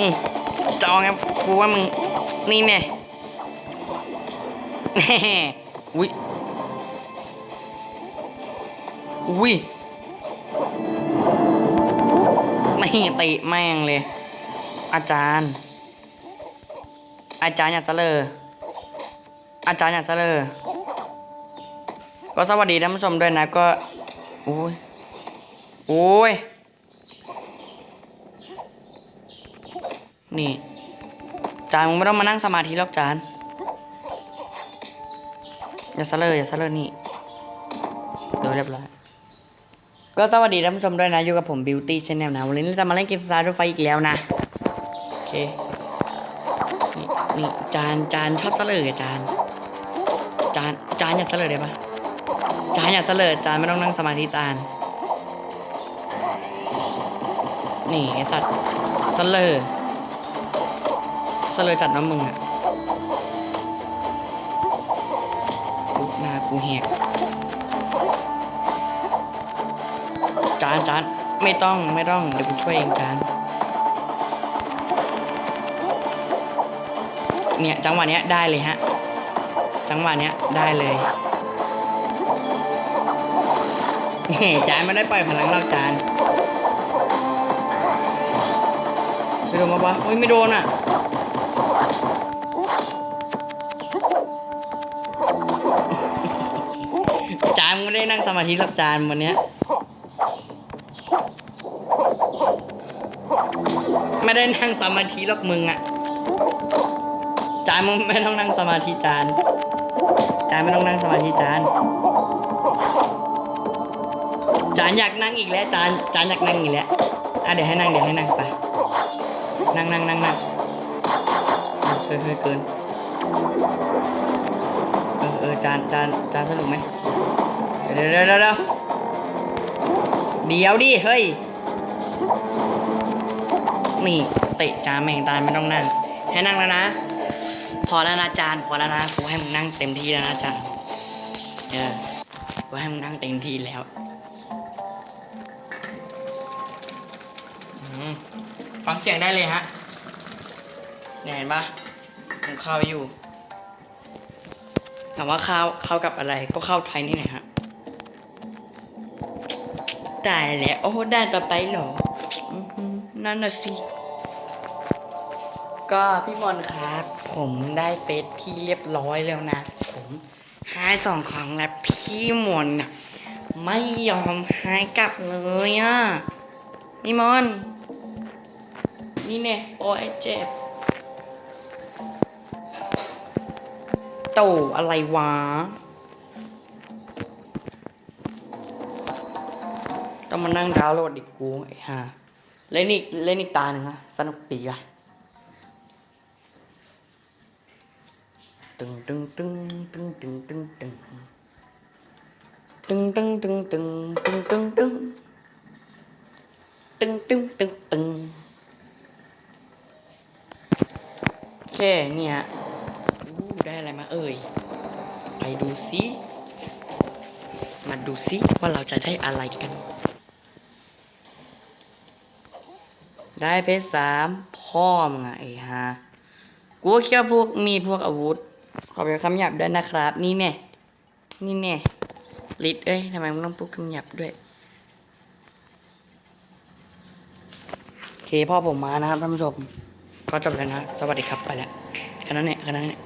อืมจองครับกูว่ามึงนี่แน่แน่อุ้ยอุ้ยไม่ติแม่งเลย อาจารย์ อาจารย์อย่าเสลออาจารย์อย่าเสลอก็สวัสดีท่านผู้ชมด้วยนะก็โอ้ยโอ้ย นี่จานมึงไม่ต้องมานั่งสมาธิหรอกจานอย่าเสลออย่าเสลอนี่เดี๋ยวเรียบร้อยก็สวัสดีท่านผู้ชมด้วยนะ อยู่กับผม Beauty Channel นะ วันนี้เราจะมาเล่นเกมสตาร์ทไฟอีกแล้วนะ โอเค นี่นี่จานจานชอบเสลอจานจานจานอย่าเสลอได้ปะจานอย่าเสลอจานไม่ต้องนั่งสมาธิจานนี่ไอสัตว์เสลอ เลอจัดน้ำมึงอะหน้ากูแหกจานจานไม่ต้องไม่ต้องเดี๋ยวกูช่วยเองจานเนี่ยจังหวะเนี้ยได้เลยฮะ จังหวะเนี้ยได้เลยนี่จานไม่ได้ปล่อยพลังเราจานไปโดนมาปะโอ้ยไม่โดนอะ จานไม่ได้นั่งสมาธิรับจานวันเนี้ยไม่ได้นั่งสมาธิหรอกมึงอะจานมึงไม่ต้องนั่งสมาธิจานจานไม่ต้องนั่งสมาธิจานจานอยากนั่งอีกแล้วจานจานอยากนั่งอีกแล้วอะเดี๋ยวให้นั่งเดี๋ยวให้นั่งไปนั่งนั่งนั่งนั่ง ฮ้ยเฮ้ยเกิน เออเออจานจานจานสนุกไหมเดี๋ยวเดี๋ยวเดี๋ยวเดี๋ยวเดียวดิ เฮ้ย นี่เตะจานแม่งตายไม่ต้องนั่ง ให้นั่งแล้วนะ พอแล้วนะจานพอแล้วนะกูให้มึงนั่งเต็มที่แล้วนะจานเออกูให้มึงนั่งเต็มที่แล้วฟังเสียงได้เลยฮะนี่เห็นปะ ผมข้าไปอยู่ถามว่าข้าเข้าวกับอะไรก็ข้าวไทยนี่แหละฮะได้แล้วโอ้ได้ต่อไปเหรออือหือนั่นน่ะสิ ก็พี่มอนครับ ผมได้เฟซพี่เรียบร้อยแล้วนะ ผมหายสองครั้งแล้วพี่มอนน่ะไม่ยอมหายกลับเลยอะพี่มอน นี่เนี่ยโอ้ยเจ็บ โตอะไรวะ ต้องมานั่งดาวน์โหลดอีกกูไอ้ห่าเล่นอีกเล่นอีกตาหนึ่งอะสนุกดีอะตึงตึงตึงตึงตึงตึงตึงตึงตึงตึงตึงตึงตึงตึงตึงตึงตึงตึงโอเคเนี่ยอู้ได้อะไรมา เอ่ย ไปดูซิมาดูซิว่าเราจะได้อะไรกัน ได้เพชรสามพ่อมึงอะไอ้ฮะกูก็คิดว่พวกมีพวกอาวุธ ขอไปนคำหยาบด้วยนะครับ นี่แน่นี่แน่ลิดเอ้ยทำไมมึงต้องพูดคำหยาบด้วยโอเคพ่อผมมานะครับท่านผู้ชมก็จบแล้วนะ สวัสดีครับไปแล้วแค่นั้นเนี่ยแค่นั้นเนี่ย